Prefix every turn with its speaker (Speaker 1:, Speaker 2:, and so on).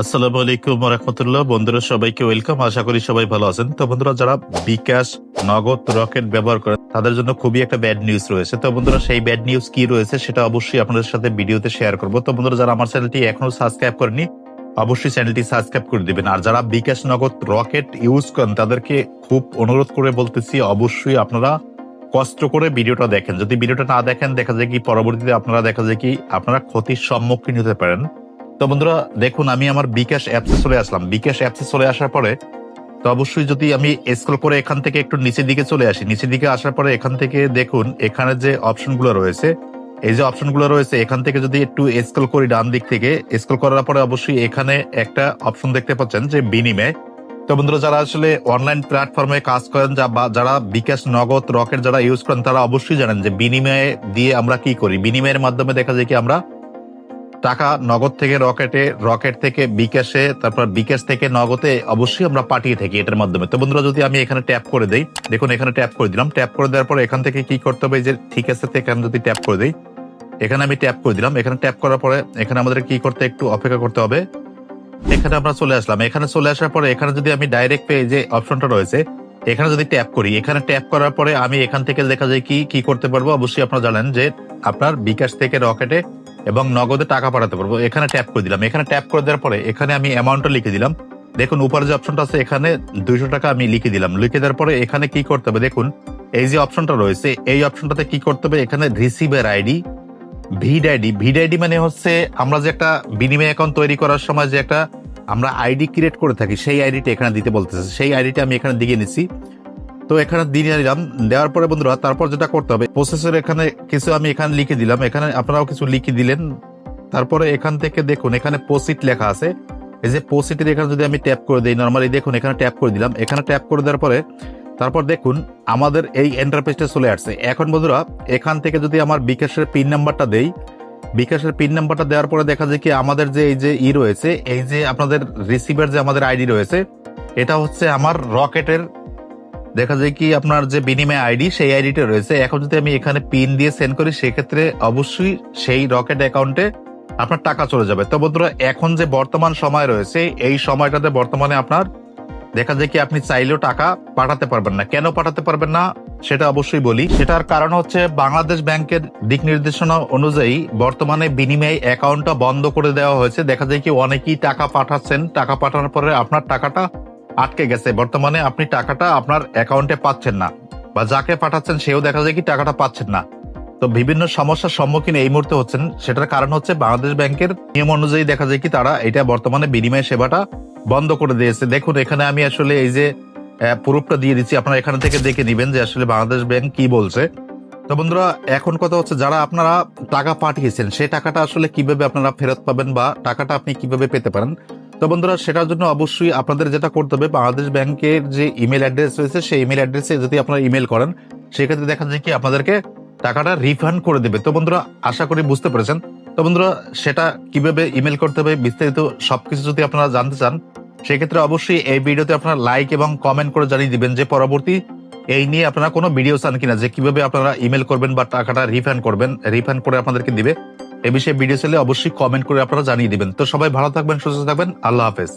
Speaker 1: আসসালামু আলাইকুম রহমতুল্লাহ। বন্ধুরা, সবাইকে ওয়েলকাম। আশা করি সবাই ভালো আছেন। তো বন্ধুরা, যারা বিকাশ, নগদ, রকেট ব্যবহার করে তাদের জন্য খুবই একটা ব্যাড নিউজ রয়েছে। তো বন্ধুরা, সেই ব্যাড নিউজ কি রয়েছে সেটা অবশ্যই আপনাদের সাথে ভিডিওতে শেয়ার তো বন্ধুরা, যারা আমার চ্যানেলটি এখনও সাবস্ক্রাইব করেনি অবশ্যই চ্যানেলটি সাবস্ক্রাইব করে দিবেন। আর যারা বিকাশ, নগদ, রকেট ইউজ করেন, তাদেরকে খুব অনুরোধ করে বলতেছি, অবশ্যই আপনারা কষ্ট করে ভিডিওটা দেখেন। যদি ভিডিওটা না দেখেন, দেখা যায় কি পরবর্তীতে আপনারা, দেখা যায় কি আপনারা ক্ষতির সম্মুখীন হতে পারেন। তো বন্ধুরা, দেখুন, আমি আমার বিকাশ অ্যাপসে চলে আসলাম। বিকাশ অ্যাপসে চলে আসার পরে, তো অবশ্যই যদি আমি স্ক্রল করে এখান থেকে একটু নিচের দিকে চলে আসি, নিচের দিকে আসার পরে এখান থেকে দেখুন, এখানে যে অপশনগুলো রয়েছে, এই যে অপশনগুলো রয়েছে, এখান থেকে যদি একটু স্ক্রল করি ডান দিক থেকে স্ক্রল করার পরে অবশ্যই এখানে একটা অপশন দেখতে পাচ্ছেন যে বিনিময়। তো বন্ধুরা, যারা আসলে অনলাইন প্ল্যাটফর্মে কাজ করেন, যা বা, যারা বিকাশ, নগদ, রকেট যারা ইউজ করেন, তারা অবশ্যই জানেন যে বিনিময়ে দিয়ে আমরা কি করি। বিনিময়ের মাধ্যমে দেখা যায় কি আমরা টাকা নগদ থেকে রকেটে, রকেট থেকে বিকাশে, তারপর বিকাশ থেকে নগদে অবশ্যই আমরা পাঠিয়ে থাকি এটার মাধ্যমে। তো বন্ধুরা, যদি আমি এখানে ট্যাপ করে দেই, দেখুন এখানে ট্যাপ করে দিলাম। ট্যাপ করে দেওয়ার পর এখান থেকে কি করতে হবে? যে ঠিক আছে এখানে যদি ট্যাপ করে দিই, এখানে আমি ট্যাপ করে দিলাম। এখানে ট্যাপ করার পরে এখানে আমাদের কি করতে একটু অপেক্ষা করতে হবে? এখানে আমরা চলে আসলাম। এখানে চলে আসার পরে এখানে যদি আমি ডাইরেক্ট পেয়ে যে অপশনটা রয়েছে, এখানে যদি ট্যাপ করি, এখানে ট্যাপ করার পরে আমি এখান থেকে দেখা যায় কি কি করতে পারব? অবশ্যই আপনারা জানেন যে আপনার বিকাশ থেকে রকেটে এবং নগদে টাকা পাঠাতে পারব। এখানে ট্যাপ করে দিলাম। এখানে ট্যাপ করে দেওয়ার পরে এখানে আমি অ্যামাউন্টটা লিখে দিলাম। দেখুন উপরে যে অপশনটা আছে, এখানে দুইশো টাকা আমি লিখে দিলাম। লিখে দেওয়ার পরে এখানে কি করতে হবে? দেখুন, এই যে অপশনটা রয়েছে, এই অপশনটাতে কি করতে হবে? এখানে রিসিভের আইডি ভিড আইডি ভিড আইডি মানে হচ্ছে আমরা যে একটা বিনিময় অ্যাকাউন্ট তৈরি করার সময় যে একটা আমরা আইডি ক্রিয়েট করে থাকি, সেই আইডিটা এখানে দিতে বলতেছে। সেই আইডিটা আমি এখানে দিয়ে নিচ্ছি। তো এখানে দিয়ে দিলাম দেওয়ার পরে বন্ধুরা, তারপর যেটা করতে হবে প্রসেসর এখানে কিছু আমি এখানে লিখে দিলাম। এখানে আপনারাও কিছু লিখে দিলেন। তারপরে এখান থেকে দেখুন, এখানে পোসিট লেখা আছে। এই যে পোসিটের এখানে যদি আমি ট্যাপ করে দিই নর্মালি দেখুন, এখানে ট্যাপ করে দিলাম। এখানে ট্যাপ করে দেওয়ার পরে, তারপর দেখুন, আমাদের এই এন্টারপ্রাইজটা চলে আসছে। এখন বন্ধুরা, এখান থেকে যদি আমার বিকাশের পিন নাম্বারটা দেই, বিকাশের পিন নাম্বারটা দেওয়ার পরে দেখা যায় কি, আমাদের যে এই যে ই রয়েছে, এই যে আপনাদের রিসিভার যে আমাদের আইডি রয়েছে, এটা হচ্ছে আমার রকেটের দেখা যায় কি আপনার যে বিনিময় আইডি, সেই আইডিটা রয়েছে। এখন যদি আমি এখানে পিন দিয়ে সেন্ড করি, সেক্ষেত্রে অবশ্যই সেই রকেট অ্যাকাউন্টে আপনার টাকা চলে যাবে। তো বন্ধুরা, এখন যে বর্তমান সময় রয়েছে, এই সময়টাতে বর্তমানে আপনার দেখা যায় কি আপনি চাইলেও টাকা পাঠাতে পারবেন না। কেন পাঠাতে পারবেন না, সেটা অবশ্যই বলি। সেটার কারণ হচ্ছে বাংলাদেশ ব্যাংকের দিক নির্দেশনা অনুযায়ী বর্তমানে বিনিময় অ্যাকাউন্টটা বন্ধ করে দেওয়া হয়েছে। দেখা যায় কি অনেকেই টাকা পাঠাচ্ছেন। টাকা পাঠানোর পরে আপনার টাকাটা আটকে গেছে। বর্তমানে আপনি টাকাটা আপনার অ্যাকাউন্টে পাচ্ছেন না বা যাকে পাঠাচ্ছেন সেও দেখা যায় কি টাকাটা পাচ্ছেন না। তো বিভিন্ন সমস্যার সম্মুখীন এই মুহূর্তে হচ্ছেন। সেটার কারণ হচ্ছে বাংলাদেশ ব্যাংকের নিয়ম অনুযায়ী দেখা যায় কি তারা এটা বর্তমানে বিনিময় সেবাটা বন্ধ করে দিয়েছে। দেখুন, এখানে আমি আসলে এই যে প্রুফটা দিয়ে দিচ্ছি। আপনারা এখান থেকে দেখে নিবেন যে আসলে বাংলাদেশ ব্যাংক কি বলছে। তো বন্ধুরা, এখন কথা হচ্ছে যারা আপনারা টাকা পাঠিয়েছেন সেই টাকাটা আসলে কীভাবে আপনারা ফেরত পাবেন বা টাকাটা আপনি কীভাবে পেতে পারেন তো বন্ধুরা, সেটার জন্য অবশ্যই আপনাদের যেটা করতে হবে, বাংলাদেশ ব্যাংকের যে ইমেল অ্যাড্রেস রয়েছে, সেই ইমেল অ্যাড্রেসে যদি আপনারা ইমেল করেন, সেক্ষেত্রে দেখা যায় কি আপনাদেরকে টাকাটা রিফান্ড করে দেবে। তো বন্ধুরা, আশা করি বুঝতে পেরেছেন। তো বন্ধুরা, সেটা কীভাবে ইমেল করতে হবে, বিস্তারিত সবকিছু যদি আপনারা জানতে চান, সেক্ষেত্রে অবশ্যই এই ভিডিওতে আপনারা লাইক এবং কমেন্ট করে জানিয়ে দিবেন যে পরবর্তী এই নিয়ে আপনারা কোনো ভিডিও চান কিনা, যে কীভাবে আপনারা ইমেল করবেন বা টাকাটা রিফান্ড করবেন রিফান্ড করে আপনাদেরকে দিবে। এ বিষয়ে ভিডিও চাইলে অবশ্যই কমেন্ট করে আপনারা জানিয়ে দিবেন। তো সবাই ভালো থাকবেন, সুস্থ থাকবেন। আল্লাহ হাফেজ।